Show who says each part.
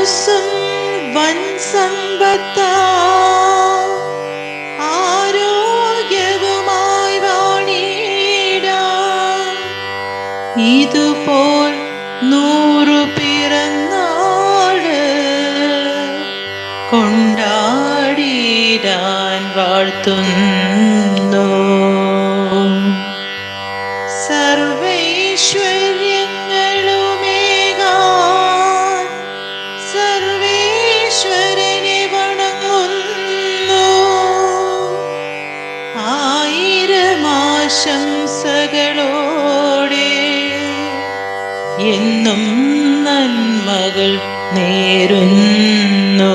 Speaker 1: ആയുസ്സും വൻ സമ്പത്ത ആരോഗ്യവുമായി വാണിട ഇതുപോൽ നൂറു പിറന്നാൾ കൊണ്ടാടിടാൻ വാഴ്ത്തുന്നു. ആശംസകളോടെ എന്നും നന്മകൾ നേരുന്നു.